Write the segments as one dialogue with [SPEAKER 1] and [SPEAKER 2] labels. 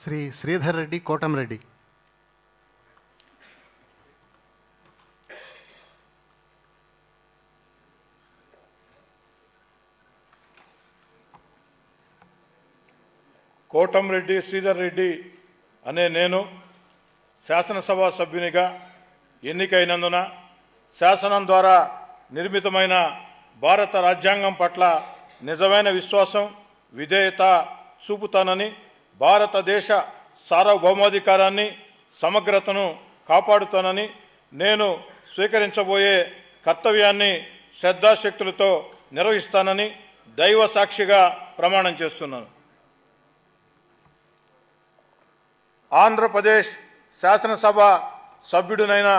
[SPEAKER 1] శ్రీ శ్రీధర్ రెడ్డి కోటంరెడ్డి
[SPEAKER 2] కోటంరెడ్డి శ్రీధర్ రెడ్డి అనే నేను శాసనసభ సభ్యునిగా ఎన్నికైనందున శాసనం ద్వారా నిర్మితమైన భారత రాజ్యాంగం పట్ల నిజమైన విశ్వాసం విధేయత చూపుతానని భారతదేశ సార్వభౌమాధికారాన్ని సమగ్రతను కాపాడుతానని నేను స్వీకరించబోయే కర్తవ్యాన్ని శ్రద్ధాశక్తులతో నిర్వహిస్తానని దైవ సాక్షిగా ప్రమాణం చేస్తున్నాను. ఆంధ్రప్రదేశ్ శాసనసభ సభ్యుడినైన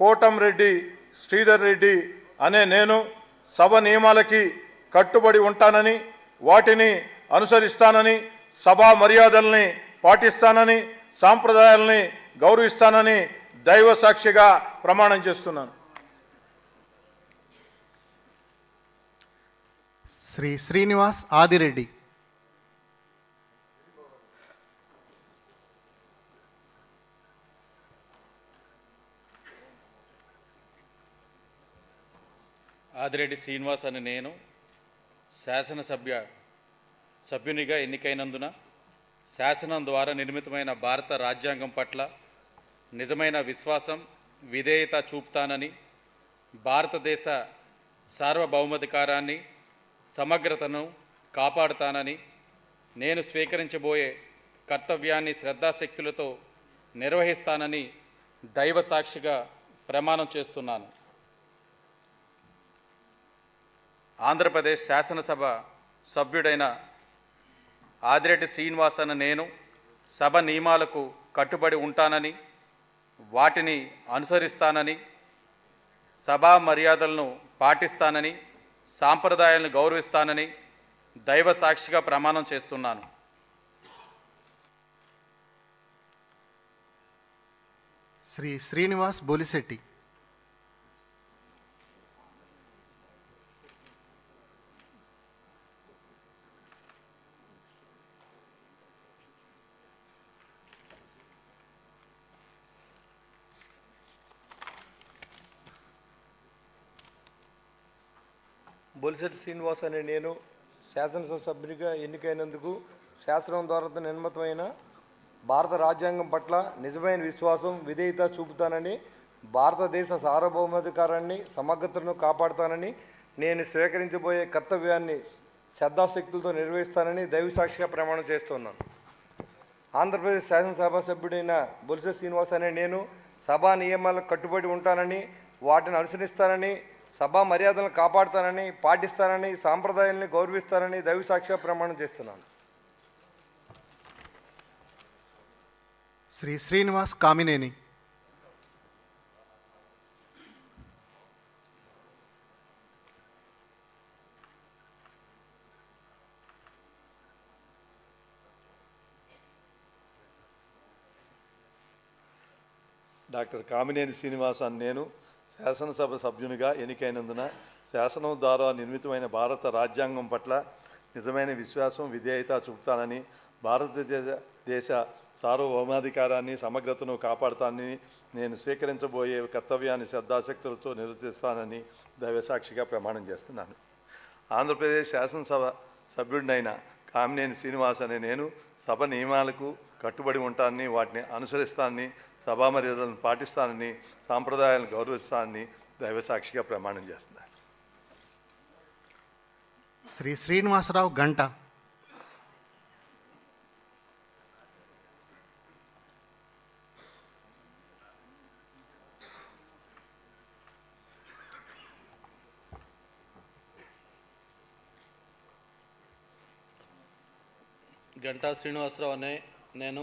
[SPEAKER 2] కోటంరెడ్డి శ్రీధర్ రెడ్డి అనే నేను సభ నియమాలకి కట్టుబడి ఉంటానని వాటిని అనుసరిస్తానని సభా మర్యాదల్ని పాటిస్తానని సాంప్రదాయాల్ని గౌరవిస్తానని దైవ సాక్షిగా ప్రమాణం చేస్తున్నాను.
[SPEAKER 1] శ్రీ శ్రీనివాస్ ఆదిరెడ్డి.
[SPEAKER 3] ఆదిరెడ్డి శ్రీనివాస్ అని నేను శాసనసభ్య సభ్యునిగా ఎన్నికైనందున శాసనం ద్వారా నిర్మితమైన భారత రాజ్యాంగం పట్ల నిజమైన విశ్వాసం విధేయత చూపుతానని భారతదేశ సార్వభౌమాధికారాన్ని సమగ్రతను కాపాడుతానని నేను స్వీకరించబోయే కర్తవ్యాన్ని శ్రద్ధాశక్తులతో నిర్వహిస్తానని దైవ సాక్షిగా ప్రమాణం చేస్తున్నాను. ఆంధ్రప్రదేశ్ శాసనసభ సభ్యుడైన ఆదిరెడ్డి శ్రీనివాస్ అన్న నేను సభ నియమాలకు కట్టుబడి ఉంటానని వాటిని అనుసరిస్తానని సభా మర్యాదలను పాటిస్తానని సాంప్రదాయాలను గౌరవిస్తానని దైవ సాక్షిగా ప్రమాణం చేస్తున్నాను.
[SPEAKER 1] శ్రీ శ్రీనివాస్ బొలిశెట్టి.
[SPEAKER 4] బొలిశెట్టి శ్రీనివాస్ అనే నేను శాసనసభ సభ్యునిగా ఎన్నికైనందుకు శాసనం ద్వారా నిర్మితమైన భారత రాజ్యాంగం పట్ల నిజమైన విశ్వాసం విధేయత చూపుతానని భారతదేశ సార్వభౌమాధికారాన్ని సమగ్రతను కాపాడుతానని నేను స్వీకరించబోయే కర్తవ్యాన్ని శ్రద్ధాశక్తులతో నిర్వహిస్తానని దైవసాక్షిగా ప్రమాణం చేస్తున్నాను. ఆంధ్రప్రదేశ్ శాసనసభ సభ్యుడైన బొలిసె శ్రీనివాస్ అనే నేను సభా నియమాలకు కట్టుబడి ఉంటానని వాటిని అనుసరిస్తానని సభా మర్యాదలను కాపాడుతానని పాటిస్తానని సాంప్రదాయాల్ని గౌరవిస్తానని దైవసాక్షిగా ప్రమాణం చేస్తున్నాను.
[SPEAKER 1] శ్రీ శ్రీనివాస్ కామినేని.
[SPEAKER 5] డాక్టర్ కామినేని శ్రీనివాస్ అని నేను. శాసనసభ సభ్యునిగా ఎన్నికైనందున శాసనం ద్వారా నిర్మితమైన భారత రాజ్యాంగం పట్ల నిజమైన విశ్వాసం విధేయత చూపుతానని భారతదేశ దేశ సార్వభౌమాధికారాన్ని సమగ్రతను కాపాడుతానని నేను స్వీకరించబోయే కర్తవ్యాన్ని శ్రద్ధాశక్తులతో నిర్వర్తిస్తానని దైవసాక్షిగా ప్రమాణం చేస్తున్నాను. ఆంధ్రప్రదేశ్ శాసనసభ సభ్యుడినైన కామినేని శ్రీనివాస్ అనే నేను సభ నియమాలకు కట్టుబడి ఉంటానని వాటిని అనుసరిస్తానని సభా మర్యాదలను పాటిస్తానని సాంప్రదాయాలను గౌరవిస్తానని దైవసాక్షిగా ప్రమాణం చేస్తున్నాను
[SPEAKER 1] శ్రీ శ్రీనివాసరావు గంట.
[SPEAKER 3] గంటా శ్రీనివాసరావు అనే నేను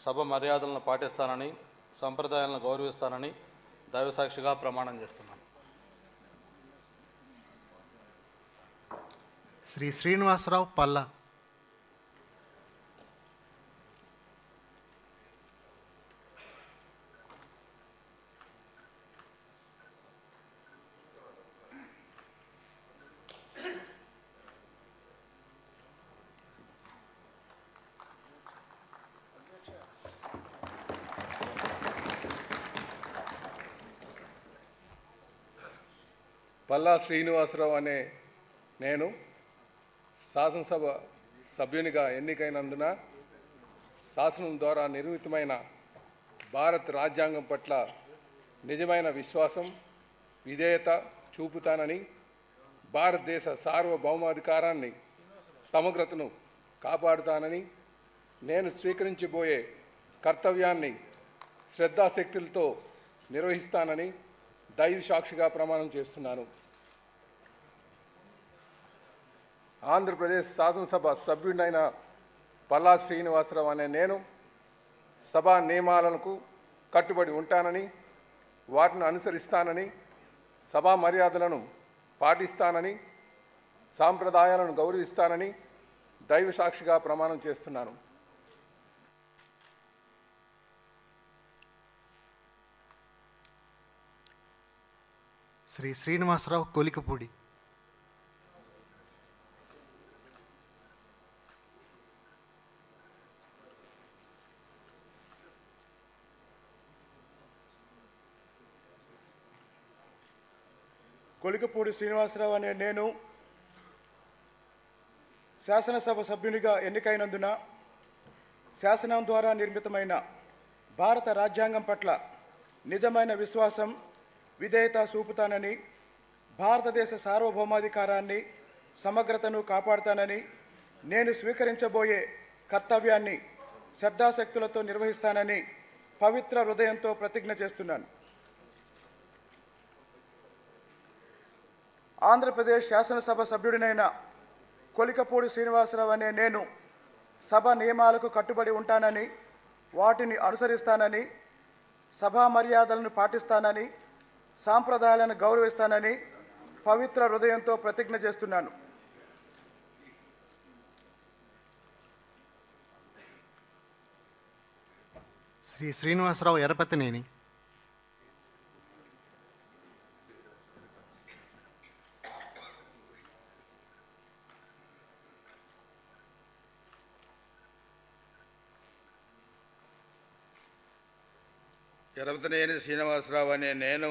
[SPEAKER 3] సభ మర్యాదలను పాటిస్తానని సంప్రదాయాలను గౌరవిస్తానని దైవసాక్షిగా ప్రమాణం చేస్తున్నాను.
[SPEAKER 1] శ్రీ శ్రీనివాసరావు పల్లా
[SPEAKER 6] పల్లా శ్రీనివాసరావు అనే నేను శాసనసభ సభ్యునిగా ఎన్నికైనందున శాసనం ద్వారా నిర్మితమైన భారత్ రాజ్యాంగం పట్ల నిజమైన విశ్వాసం విధేయత చూపుతానని భారతదేశ సార్వభౌమాధికారాన్ని సమగ్రతను కాపాడుతానని నేను స్వీకరించబోయే కర్తవ్యాన్ని శ్రద్ధాశక్తులతో నిర్వహిస్తానని దైవ సాక్షిగా ప్రమాణం చేస్తున్నాను. ఆంధ్రప్రదేశ్ శాసనసభ సభ్యుడినైన పల్లా శ్రీనివాసరావు అనే నేను సభా నియమాలకు కట్టుబడి ఉంటానని వాటిని అనుసరిస్తానని సభా మర్యాదలను పాటిస్తానని సాంప్రదాయాలను గౌరవిస్తానని దైవ సాక్షిగా ప్రమాణం చేస్తున్నాను.
[SPEAKER 1] శ్రీ శ్రీనివాసరావు కొలికపూడి.
[SPEAKER 7] కొలికపూడి శ్రీనివాసరావు అనే నేను శాసనసభ సభ్యునిగా ఎన్నికైనందున శాసనం ద్వారా నిర్మితమైన భారత రాజ్యాంగం పట్ల నిజమైన విశ్వాసం విధేయత చూపుతానని భారతదేశ సార్వభౌమాధికారాన్ని సమగ్రతను కాపాడుతానని నేను స్వీకరించబోయే కర్తవ్యాన్ని శ్రద్ధాశక్తులతో నిర్వహిస్తానని పవిత్ర హృదయంతో ప్రతిజ్ఞ చేస్తున్నాను. ఆంధ్రప్రదేశ్ శాసనసభ సభ్యుడినైన కొలికపూడి శ్రీనివాసరావు అనే నేను సభ నియమాలకు కట్టుబడి ఉంటానని వాటిని అనుసరిస్తానని సభా మర్యాదలను పాటిస్తానని సాంప్రదాయాలను గౌరవిస్తానని పవిత్ర హృదయంతో ప్రతిజ్ఞ చేస్తున్నాను.
[SPEAKER 1] శ్రీ శ్రీనివాసరావు ఎరపతినేని
[SPEAKER 8] ఎరపతనేని శ్రీనివాసరావు అనే నేను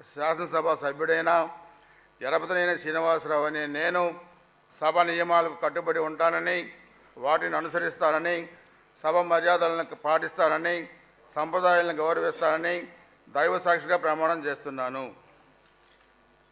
[SPEAKER 8] శాసనసభ సభ్యుడైన ఎరపతనేని శ్రీనివాసరావు అనే నేను సభ నియమాలకు కట్టుబడి ఉంటానని వాటిని అనుసరిస్తానని సభ మర్యాదలను పాటిస్తానని సంప్రదాయాలను గౌరవిస్తానని దైవ సాక్షిగా ప్రమాణం చేస్తున్నాను.